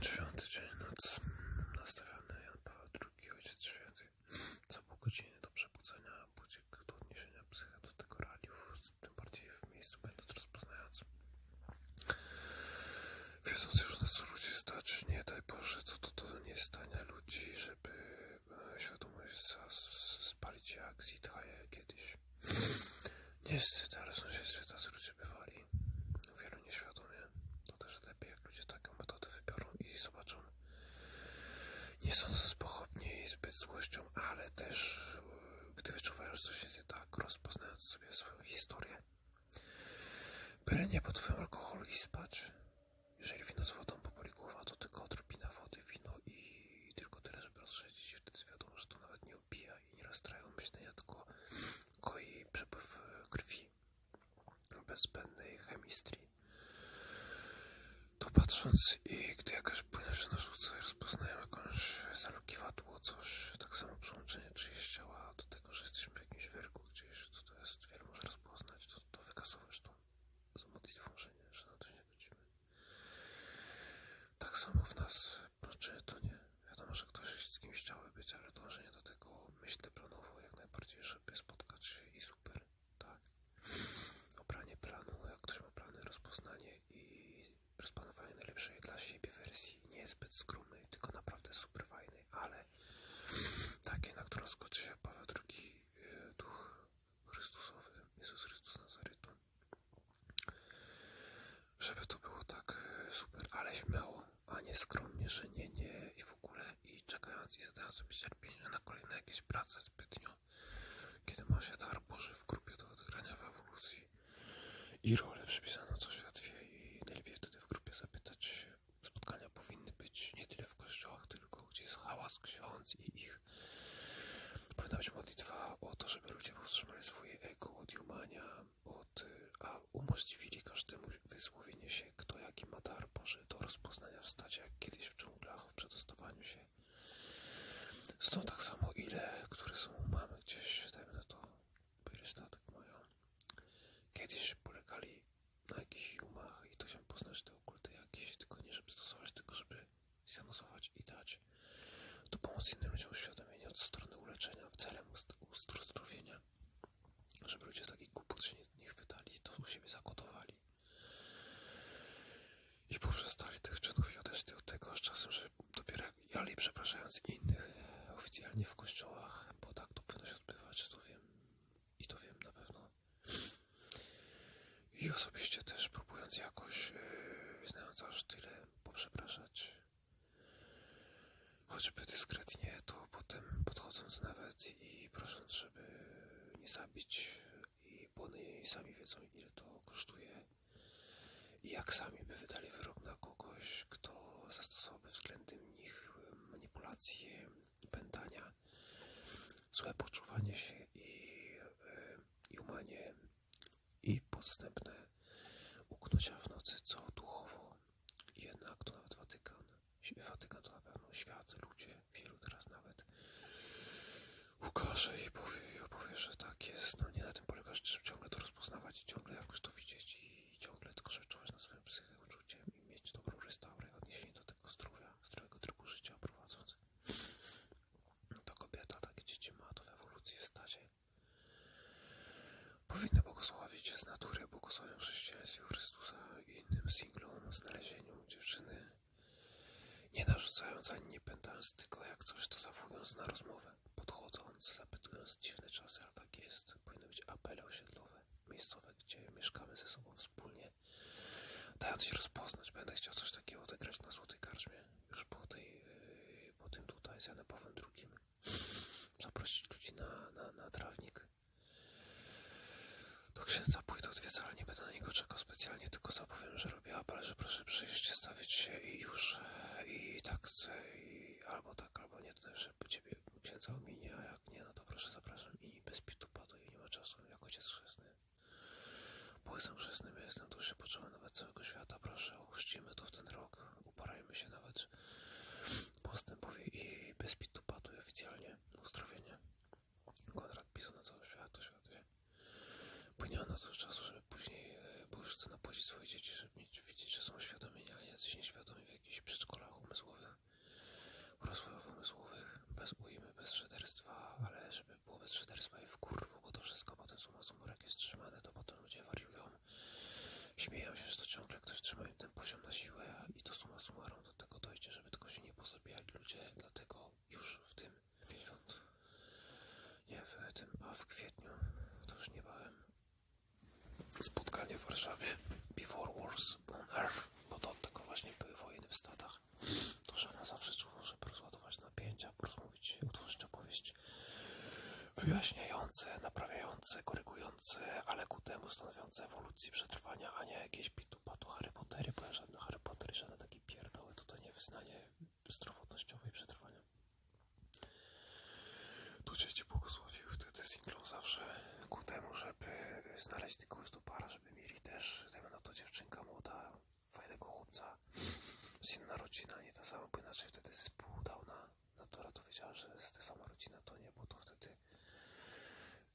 Dziewiąty dzień noc. Nastawiony Jan Paweł II, Ojciec Święty. Co pół godziny do przebudzenia, budzik do odniesienia psycha do tego raliów, tym bardziej w miejscu będąc rozpoznającym. Wiedząc już na co ludzi stać, nie daj Boże, co to do niestania ludzi, żeby e, świadomość spalić jak Zithaje kiedyś. Ale w sąsiedztwie tacy ludzie bywali. Wielu nieświadomie. To też lepiej, jak ludzie taką metodę wybiorą i zobaczą. Nie sądząc pochopnie ale też e, gdy wyczuwają, że coś jest nie tak, rozpoznając sobie swoją historię. Byle nie pod wpływem alkoholu i spać. Jeżeli wino z wodą poboli głowa, to tylko odrobina wody, wino i tylko tyle, żeby rozszedzić. I wtedy wiadomo, że to nawet nie opija i nie rozstrają myślenia, tylko koi przepływ e, krwi bez zbędnej chemistrii. To patrząc i gdy jakaś płynność narzuca i rozpoznajemy jakąś zalukiwadło, coś, tak samo przyłączenie czyjeś ciała do tego, że jesteśmy w jakimś wyrku gdzieś, co to jest, wielu może rozpoznać, to, to wykasować to za modlitwą, że nie, że na to się nie godzimy. Tak samo w nas, czy to nie. Wiadomo, że ktoś z kimś chciały być, ale dążenie do tego myślę planowo jak najbardziej, żeby spotkać się i super, tak. Obranie planu, jak ktoś ma plany, rozpoznanie i rozplanowanie najlepszej dla siebie wersji, nie zbyt skromnej, tylko naprawdę super fajnej, ale zgodzi się Paweł II, y, Duch Chrystusowy, Jezus Chrystus Nazarytu. Żeby to było tak e, super, ale śmiało, a nie skromnie, że nie, nie i w ogóle i czekając i zadając sobie cierpienie na kolejne jakieś prace zbytnio, kiedy ma się dar Boży w grupie do odegrania w ewolucji i rolę przypisaną, co świat wie i najlepiej wtedy w grupie zapytać spotkania powinny być nie tyle w kościołach, tylko gdzie jest hałas ksiądz i być modlitwa o to, żeby ludzie powstrzymali swoje ego od jumania, od, a umożliwili każdemu wysłowienie się, kto jaki ma dar Boży do rozpoznania w stadzie, jak kiedyś w dżunglach, w przedostawaniu się. Stąd tak samo ile, które są mamy gdzieś, dajmy na to, statek mają. Kiedyś polegali na jakichś jumach i to się poznać te okulty jakieś, tylko nie żeby stosować, tylko żeby zanosować i dać to pomoc innym ludziom uświadomienie od strony uleczenia w celem ust- uzdrowienia. Żeby ludzie z takich głupot się nie, nie chwytali, to u siebie zakotowali. I poprzestali tych czynów i odeszli od tego, z czasem, że dopiero jali przepraszając innych oficjalnie w kościołach, bo tak to powinno się odbywać, to wiem. I to wiem na pewno. I osobiście też próbując jakoś, yy, znając aż tyle, poprzepraszać choćby dyskretnie, to potem podchodząc nawet i prosząc, żeby nie zabić, i bo oni sami wiedzą, ile to kosztuje, i jak sami by wydali wyrok na kogoś, kto zastosowałby względem nich manipulacje, pętania, złe poczuwanie się i, e, i umanie, i podstępne uknucia w nocy, co duchowo jednak to nawet Watykan. Watykan to na pewno świat, ludzie, wielu teraz nawet ukaże i powie, i opowie, że tak jest. No nie na tym polega, żeby ciągle to rozpoznawać ciągle jakoś to widzieć i ciągle tylko żeby czuwać na swoją psychę uczuciem i mieć dobrą restaurę, odniesienie do tego zdrowia, zdrowego trybu życia prowadząc. To kobieta takie dzieci ma, to w ewolucji w stadzie. Powinny błogosławić z błogosławią chrześcijaństwie Chrystusa i innym singlom, znalezieniu dziewczyny nie narzucając ani nie pętając, tylko jak coś to zawołując na rozmowę, podchodząc, zapytując dziwne czasy, ale tak jest. Powinny być apele osiedlowe, miejscowe, gdzie mieszkamy ze sobą wspólnie. Dając się rozpoznać, będę chciał coś takiego odegrać na Złotej Karczmie, już po tej, yy, po tym tutaj z Janem Pawłem II. Zaprosić ludzi na, na, na trawnik. Do księdza pójdę odwiedzać, ale nie będę na niego czekał specjalnie, tylko zapowiem, że robię apel, że proszę przyjść, stawić się i już. I tak chcę, i albo tak, albo nie, to też po ciebie księdza ominie, a jak nie, no to proszę zapraszam i bez pitu padu i nie ma czasu, jak ojciec chrzestny. Bo jestem chrzestnym, ja jestem duszy potrzeba nawet całego świata, proszę, uczcimy to w ten rok, uparajmy się nawet postępowie i bez pitu padu oficjalnie uzdrowienie. Konrad pisał na cały świat. Ma na to czasu, żeby później, e, bo już napłacić swoje dzieci, żeby mieć, widzieć, że są świadomieni, a jacyś nieświadomi w jakichś przedszkolach umysłowych, rozwojowych umysłowych, bez ujmy, bez szyderstwa, ale żeby było bez szyderstwa i w kurwu, bo to wszystko potem suma summarum jak jest trzymane, to potem ludzie wariują. Śmieją się, że to ciągle ktoś trzyma im ten poziom na siłę a- i to suma summarum do tego dojdzie, żeby tylko się nie pozabijali ludzie, dlatego już w tym miesiącu, nie w tym, a w kwietniu, to już niebawem Warszawie Before Wars on Earth, bo to od tego właśnie były wojny w stadach. To Żana zawsze czuwa, żeby rozładować napięcia, porozmówić, utworzyć opowieść wyjaśniające, naprawiające, korygujące, ale ku temu stanowiące ewolucję przetrwania, a nie jakieś bitu-patu Harry Pottery, bo ja żadne Harry Pottery, żadne takie pierdoły, to to nie wyznanie zdrowotnościowe i przetrwania. Tu dzieci błogosławiły wtedy singlą zawsze ku temu, żeby znaleźć kogoś do para, żeby też, dajmy na to dziewczynka młoda, fajnego chłopca, z inna rodzina, nie ta sama, bo inaczej wtedy zespół Downa, natura to wiedziała, że jest ta sama rodzina, to nie, bo to wtedy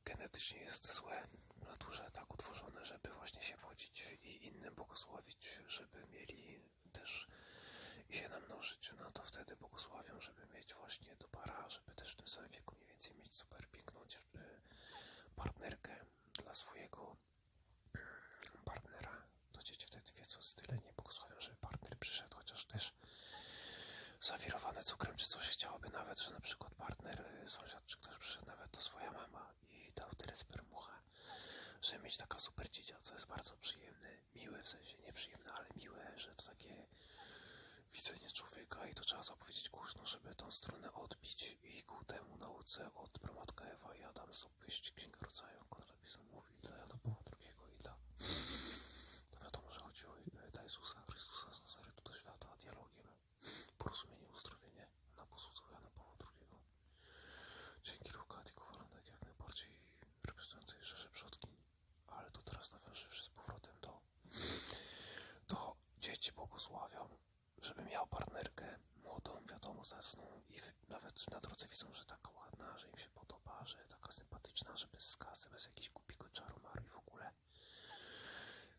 genetycznie jest złe w naturze tak utworzone, żeby właśnie się płodzić i innym błogosławić, żeby mieli też i się namnożyć, no to wtedy błogosławią, żeby mieć właśnie do para, żeby też w tym samym wieku mniej więcej mieć super piękną dziew- y, partnerkę dla swojego mm, partnera. To dzieci wtedy wiedzą tyle nie błogosławią, żeby partner przyszedł, chociaż też zawirowane cukrem czy coś chciałoby nawet, że na przykład partner, y, sąsiad czy ktoś przyszedł nawet to swoja mama i dał tyle spermucha, żeby mieć taka super dzidzia, co jest bardzo przyjemne, miłe w sensie, nieprzyjemne, ale miłe, że to takie widzenie człowieka i to trzeba zapowiedzieć głośno, żeby tą stronę odbić i ku temu nauce od Promatka Ewa i Adam opowieść Księga Rodzaju, Konrad mówi dla Jana Pawła II i dla to wiadomo, że chodzi o e, Jezusa Chrystusa z Nazaretu do świata, dialogiem, porozumienie, uzdrowienie na posłudze Jana Pawła II. Dzięki Lukaty Kowalonek jak najbardziej reprezentującej Rzeszę Przodkiń, ale to teraz nawiążywszy z powrotem do to dzieci błogosławią, żeby miał partnerkę młodą, wiadomo, zasną i nawet na drodze widzą, że taka ładna, że im się podoba, że taka sympatyczna, że bez skazy, bez jakichś głupiego czaru maru w ogóle.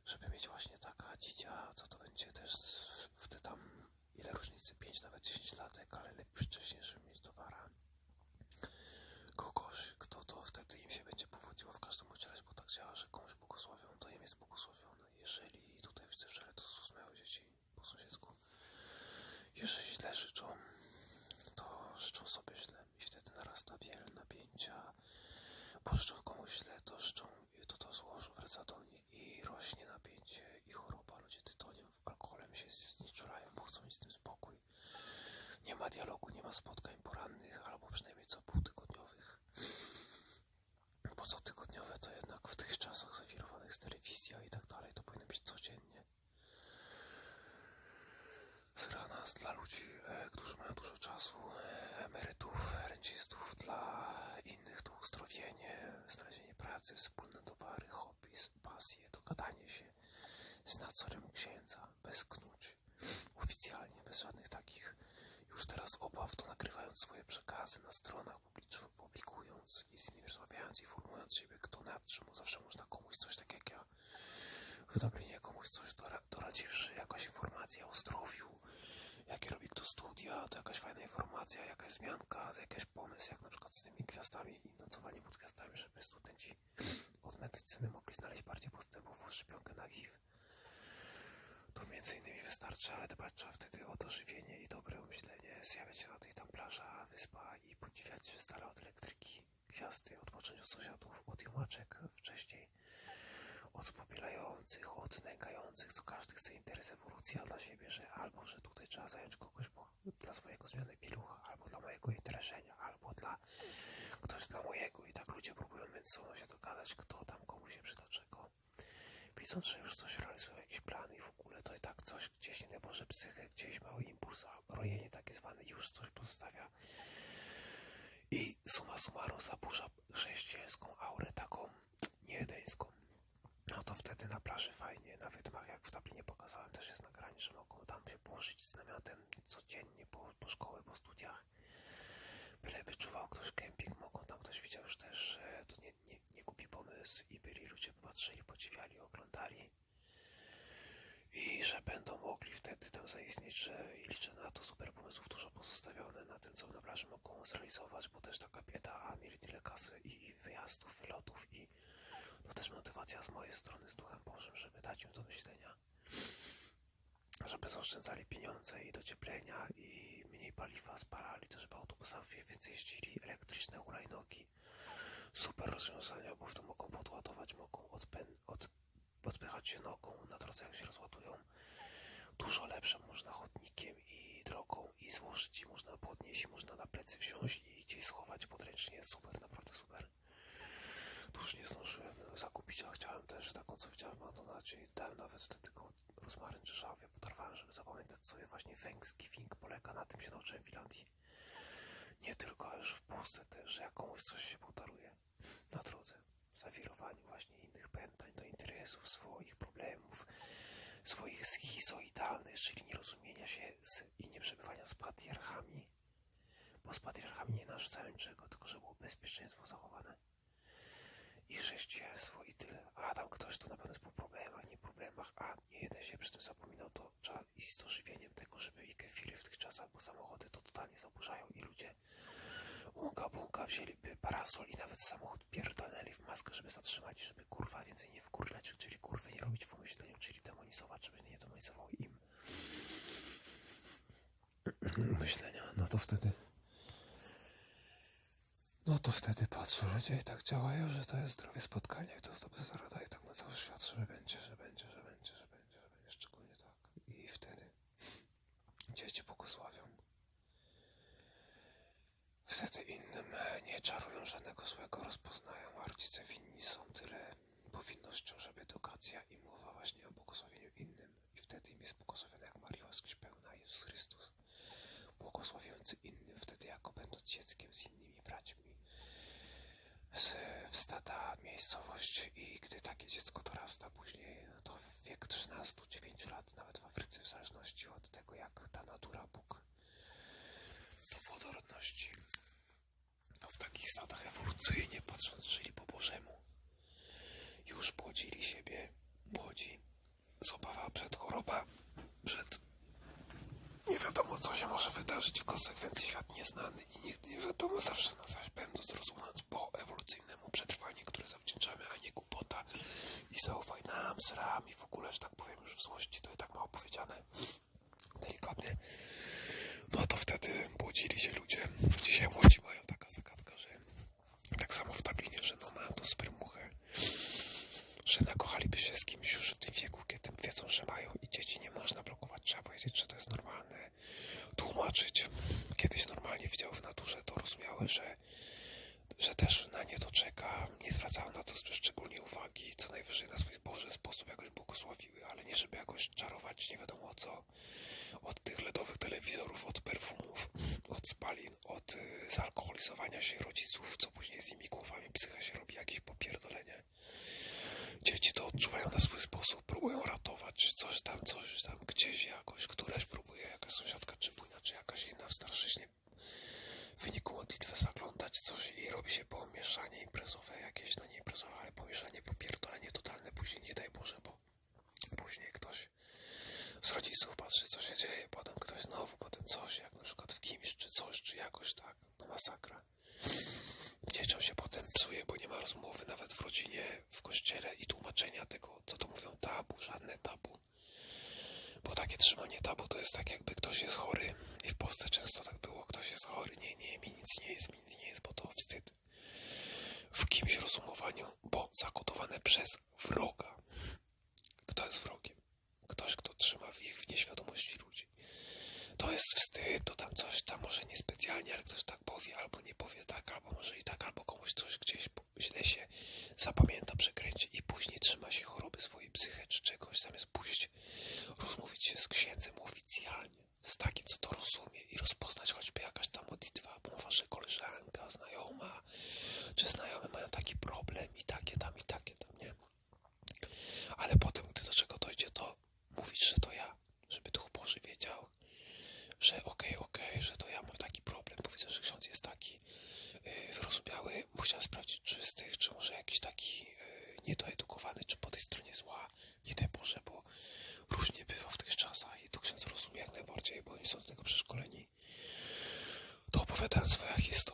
Żeby mieć właśnie taka dzidzia, co to będzie też w te tam, ile różnicy, 5, nawet 10 latek, ale lepiej wcześniej, żeby mieć do para kogoś, kto to wtedy im się będzie powodziło w każdym razie, bo tak działa, że komuś błogosławią, to im jest błogosławione. Jeżeli tutaj widzę, że to są mają dzieci po sąsiedzku, życzą, to życzą sobie źle i wtedy narasta biel napięcia, bo komuś źle, to życzą, to to złożu wraca do nich i rośnie napięcie i choroba. Ludzie tytoniem, alkoholem się znieczulają, bo chcą mieć z tym spokój. Nie ma dialogu, nie ma spotkań porannych, albo przynajmniej co półtygodniowych. Bo co tygodniowe to jednak w tych czasach zawirowanych z telewizja i tak dalej, to powinno być codziennie. Dla ludzi, e, którzy mają dużo czasu, e, emerytów, rencistów, dla innych to uzdrowienie, znalezienie pracy, wspólne towary, hobby, pasje, dogadanie się z nadzorem księdza, bez knuć, oficjalnie, bez żadnych takich już teraz obaw, to nagrywając swoje przekazy na stronach, publicz- publikując i z innymi rozmawiając, informując siebie, kto nad czym, bo zawsze można komuś coś tak jak ja w Dublinie komuś coś dora- doradziwszy, jakaś informacja o zdrowiu, jakie robi kto studia, to jakaś fajna informacja, jakaś zmianka, jakiś pomysł, jak na przykład z tymi gwiazdami i nocowanie pod gwiazdami, żeby studenci od medycyny mogli znaleźć bardziej postępową szczepionkę na HIV. To między innymi wystarczy, ale dbać trzeba wtedy o dożywienie i dobre umyślenie, zjawiać się na tej tam plaża, wyspa i podziwiać się z dala od elektryki, gwiazdy, odpocząć od sąsiadów, od jumaczek wcześniej, od spopielających, od nękających, co każdy chce interes ewolucji, a dla siebie, że albo, że tutaj trzeba zająć kogoś bo dla swojego zmiany pielucha, albo dla mojego interesenia, albo dla ktoś dla mojego i tak ludzie próbują między sobą się dogadać, kto tam komu się przyda czego. Widząc, że już coś realizują jakieś plany i w ogóle to i tak coś gdzieś, nie daj Boże, psychę, gdzieś mały impuls, a rojenie takie zwane już coś pozostawia. I suma summarum zaburza chrześcijańską aurę taką nieedeńską. No to wtedy na plaży fajnie, na wydmach jak w Dublinie pokazałem też jest nagranie, że mogą tam się położyć z namiotem codziennie po, po szkołę, po studiach. Byleby czuwał ktoś kemping, mogą tam ktoś widział już też, że to nie, nie, nie głupi pomysł i byli ludzie patrzyli, podziwiali, oglądali. I że będą mogli wtedy tam zaistnieć, że i plaży mogą zrealizować, bo też taka bieda, a mieli tyle kasy i wyjazdów, wylotów i to też motywacja z mojej strony z Duchem Bożym, żeby dać im do myślenia żeby zaoszczędzali pieniądze i docieplenia i paliwa spalali, to żeby autobusami więcej jeździli, elektryczne hulajnogi. Super rozwiązania, bo w to mogą podładować, mogą odpę- od, odpychać się nogą na drodze jak się rozładują. Dużo lepsze można chodnikiem i drogą i złożyć i można podnieść, można na plecy wziąć i gdzieś schować podręcznie. Super, naprawdę super. Już nie zdążyłem zakupić, a chciałem też taką, co widziałem w McDonaldzie i dałem nawet wtedy rozmaryn czy. Podarwałem, żeby zapamiętać sobie właśnie fink polega na tym, się nauczyłem w Finlandii. Nie tylko, już w Polsce też, że jak komuś coś się podaruje na drodze. Zawirowaniu właśnie innych pętań do interesów, swoich problemów, swoich schizoidalnych, czyli nierozumienia się z, i nieprzebywania z patriarchami. Bo z patriarchami nie narzucają niczego, tylko że było bezpieczeństwo zachowane i chrześcijaństwo i tyle. A tam ktoś to na pewno jest po problemach, nie problemach, a nie jeden się przy tym zapominał, to trzeba iść z to żywieniem tego, żeby i kefiry w tych czasach, bo samochody to totalnie zaburzają i ludzie łąka bunka parasol i nawet samochód pierdolnęli w maskę, żeby zatrzymać, żeby kurwa więcej nie wkurwiać, czyli kurwy nie robić w pomyśleniu, czyli demonizować, żeby nie demonizowały im myślenia. No to wtedy no to wtedy patrzę, że ludzie tak działają, że to jest zdrowie spotkanie to jest dobre zarada i tak na cały świat, że będzie, że będzie, że będzie, że będzie, że będzie, szczególnie tak. I wtedy dzieci błogosławią. Wtedy innym e, nie czarują żadnego złego, rozpoznają, a rodzice winni są tyle powinnością, i mowa właśnie o błogosławieniu innym. I wtedy im jest błogosławiony jak łaski pełna Jezus Chrystus. Błogosławiący innym wtedy jako będąc dzieckiem z innymi braćmi z w stada miejscowość i gdy takie dziecko dorasta później, to w wieku 13-9 lat, nawet w Afryce, w zależności od tego, jak ta natura Bóg do płodorodności, to w takich stadach ewolucyjnie patrząc, żyli po Bożemu. Już płodzili siebie młodzi z obawa przed choroba, przed nie wiadomo, co się może wydarzyć w konsekwencji świat nieznany i nigdy nie wiadomo, zawsze na zaś będąc rozumiejąc po ewolucyjnemu przetrwanie, które zawdzięczamy, a nie głupota i zaufaj nam, sram i w ogóle, że tak powiem już w złości, to i tak mało powiedziane, delikatnie, no to wtedy budzili się ludzie. Dzisiaj młodzi mają taka zagadka, że tak samo w Dublinie, że no mają tą spermuchę, że nakochaliby się z kimś już w tym wieku, kiedy wiedzą, że mają i dzieci nie można blokować, trzeba powiedzieć, że to jest normalne, tłumaczyć. Kiedyś normalnie widziały w naturze, to rozumiały, że, że też na nie to czeka, nie zwracały na to szczególnie uwagi, co najwyżej na swój Boży sposób jakoś błogosławiły, ale nie żeby jakoś czarować, nie wiadomo co, od tych LEDowych telewizorów, od perfumów, od spalin, od y, zalkoholizowania się rodziców, co później z nimi głowami psycha się robi jakieś popierdolenie. Dzieci to odczuwają na swój sposób, próbują ratować coś tam, coś tam, gdzieś jakoś, któraś próbuje, jakaś sąsiadka czy bujna, czy jakaś inna w starszyźnie w wyniku modlitwy zaglądać coś i robi się pomieszanie imprezowe jakieś, no nie imprezowe, ale pomieszanie, popierdolenie totalne, później nie daj Boże, bo później ktoś z rodziców patrzy, co się dzieje, potem ktoś znowu, potem coś, jak na przykład w kimś, czy coś, czy jakoś tak, no masakra. Dzieciom się potem psuje, bo nie ma rozmowy nawet w rodzinie, w kościele i tłumaczenia tego, co to mówią tabu, żadne tabu. Bo takie trzymanie tabu to jest tak, jakby ktoś jest chory. I w Polsce często tak było, ktoś jest chory, nie, nie, mi nic nie jest, mi nic nie jest, bo to wstyd. W kimś rozumowaniu, bo zakodowane przez wroga. Kto jest wrogiem? Ktoś, kto trzyma w ich w nieświadomości ludzi. To jest wstyd, to tam coś tam, może niespecjalnie, ale ktoś tak powie, albo nie powie tak, albo może i tak, albo komuś coś gdzieś źle się zapamięta, przekręci i później trzyma się choroby swojej psyche czy czegoś, zamiast pójść rozmówić się z księdzem oficjalnie, z takim, co to rozumie i rozpoznać choćby jakaś tam modlitwa, bo wasza koleżanka, znajoma, czy znajomy mają taki problem i takie tam, i takie tam, nie? Ale potem, gdy do czego dojdzie, to mówić, że to ja, żeby Duch Boży wiedział, że okej, okej, że to ja mam taki problem, bo widzę, że ksiądz jest taki yy, wyrozumiały, musiał sprawdzić czy z tych, czy może jakiś taki yy, niedoedukowany, czy po tej stronie zła, nie daj Boże, bo różnie bywa w tych czasach i tu ksiądz rozumie jak najbardziej, bo oni są do tego przeszkoleni. To opowiada opowiadałem swoja historia,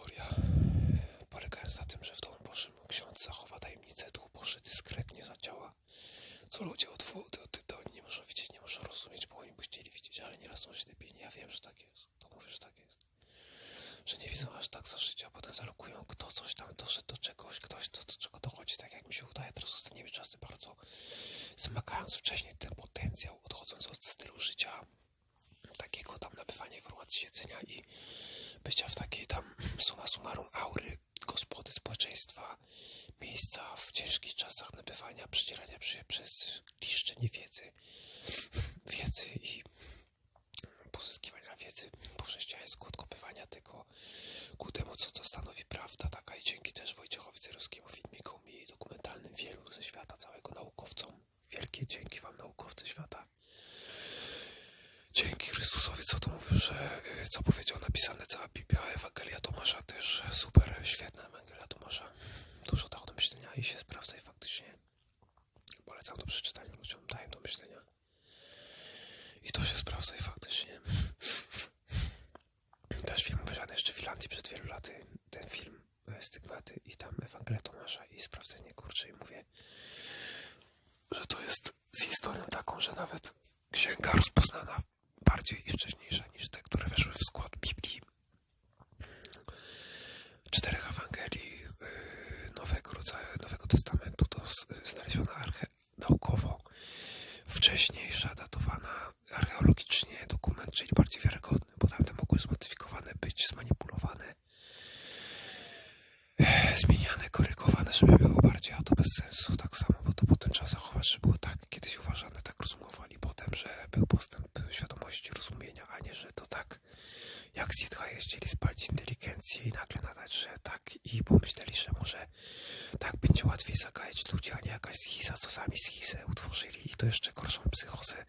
utworzyli i to jeszcze gorszą psychozę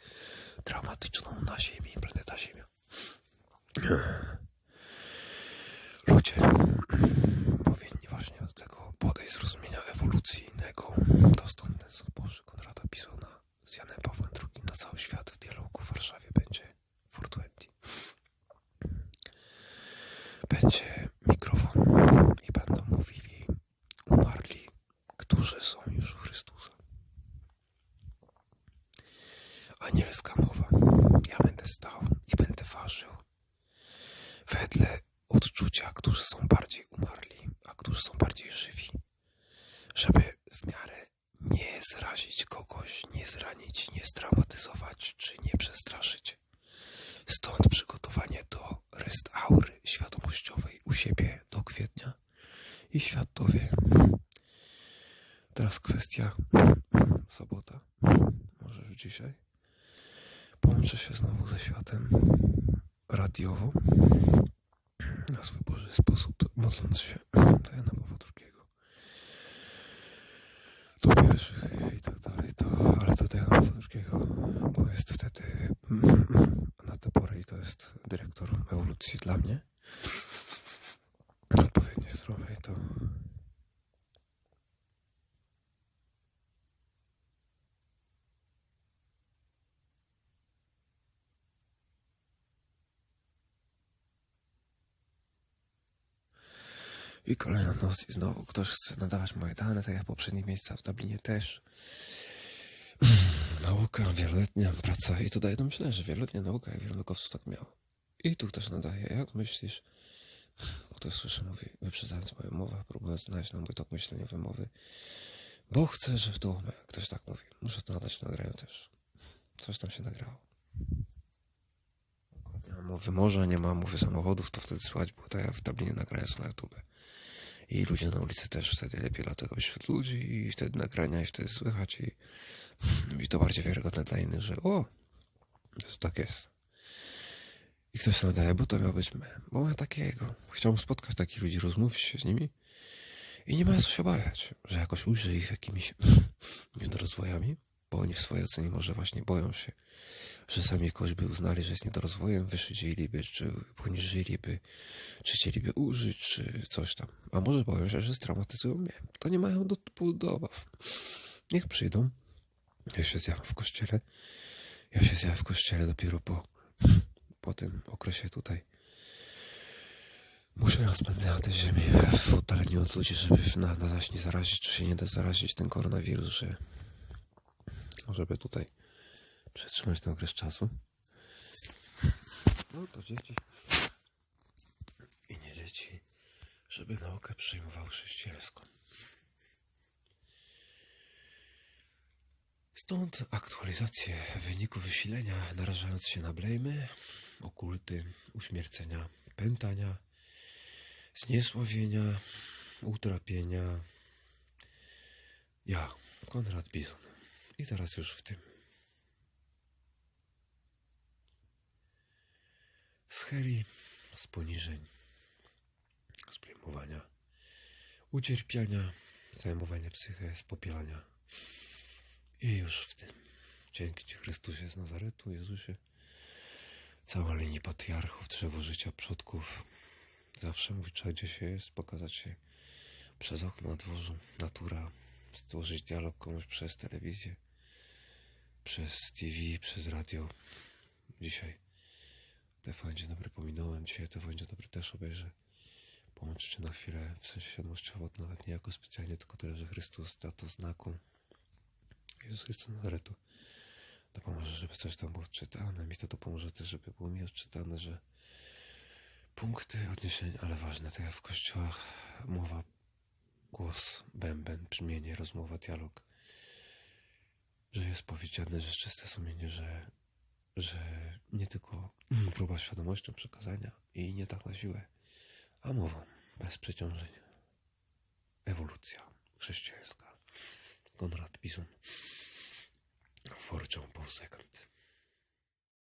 traumatyczną na Ziemi, planeta Ziemia. Ludzie powinni właśnie do tego podejść zrozumienia ewolucyjnego. Ten Sąd Boży Konrada Pisona z Janem Pawłem II na cały świat w dialogu w Warszawie będzie 420. Będzie mikrofon i będą mówili umarli, którzy są już u Chrystusa. Anielska mowa. Ja będę stał i będę ważył wedle odczucia, którzy są bardziej umarli, a którzy są bardziej żywi, żeby w miarę nie zrazić kogoś, nie zranić, nie straumatyzować czy nie przestraszyć. Stąd przygotowanie do restaury świadomościowej u siebie do kwietnia i świat to wie. Teraz kwestia sobota, może już dzisiaj. Połączę się znowu ze światem radiowo na swój Boży sposób, modląc się do Jana Pawła II. Do pierwszych i tak dalej, to, ale to do Jana Pawła II, bo jest wtedy na tę porę i to jest dyrektor ewolucji dla mnie. Odpowiednio zdrowej to I kolejna noc i znowu ktoś chce nadawać moje dane, tak jak w poprzednich miejscach w Dublinie też. Nauka, wieloletnia praca i to daje do myślenia, że wieloletnia nauka, jak wielu naukowców tak miało. I tu też nadaje. Jak myślisz? Ktoś słyszy, mówi, wyprzedzając moją mowę, próbując znaleźć na mój tok myślenia wymowy, bo chcę, że w domu, ktoś tak mówi, muszę to nadać w nagraniu też. Coś tam się nagrało. Mowy morza, nie ma mowy samochodów, to wtedy słychać było tak jak w Dublinie nagrania są na YouTube. I ludzie na ulicy też wtedy lepiej dlatego wśród ludzi i wtedy nagrania i wtedy słychać i, i to bardziej wiarygodne dla innych, że o, to tak jest. I ktoś sobie nadaje, bo to miał być my. Bo ja takiego. Chciałbym spotkać takich ludzi, rozmówić się z nimi i nie ma co się obawiać, że jakoś ujrzę ich jakimiś niedorozwojami, bo oni w swojej ocenie może właśnie boją się, że sami jakoś by uznali, że jest niedorozwojem, wyszydziliby, czy poniżyliby, czy chcieliby użyć, czy coś tam. A może boją się, że straumatyzują mnie. To nie mają do, do obaw. Niech przyjdą. Ja się zjawię w kościele. Ja się zjawię w kościele dopiero po, po tym okresie tutaj Muszę spędzenia tej ziemi w oddaleniu od ludzi, żeby na, nadać nie zarazić, czy się nie da zarazić ten koronawirus, że żeby tutaj przetrzymać ten okres czasu. No to dzieci i nie dzieci, żeby naukę przyjmowały chrześcijańską. Stąd aktualizacje wyniku wysilenia, narażając się na blejmy, okulty, uśmiercenia, pętania, zniesławienia, utrapienia. Ja, Konrad Bizon. I teraz już w tym. Z herii, z poniżeń, z przejmowania, ucierpiania, zajmowania psychę, spopielania. I już w tym. Dzięki Ci Chrystusie z Nazaretu, Jezusie. Cała linii patriarchów, drzewo życia przodków. Zawsze mówi, trzeba gdzie się jest, pokazać się przez okno na dworzu, natura, stworzyć dialog komuś przez telewizję, przez TV, przez radio. Dzisiaj TVN Dzień Dobry pominąłem, dzisiaj TVN Dzień Dobry też obejrzę. Pomóżcie na chwilę, w sensie świadomościowo, nawet nie jako specjalnie, tylko tyle, że Chrystus da to znaku. Jezus Chrystus Nazaretu dopomoże, żeby coś tam było odczytane. Mi to dopomoże też, żeby było mi odczytane, że punkty odniesień, ale ważne, tak jak w kościołach, mowa, głos, bęben, brzmienie, rozmowa, dialog, że jest powiedziane, że czyste sumienie, że, że nie tylko próba świadomością przekazania i nie tak na siłę, a mową, bez przeciążeń. Ewolucja chrześcijańska. Konrad Bizun. For John Paul II.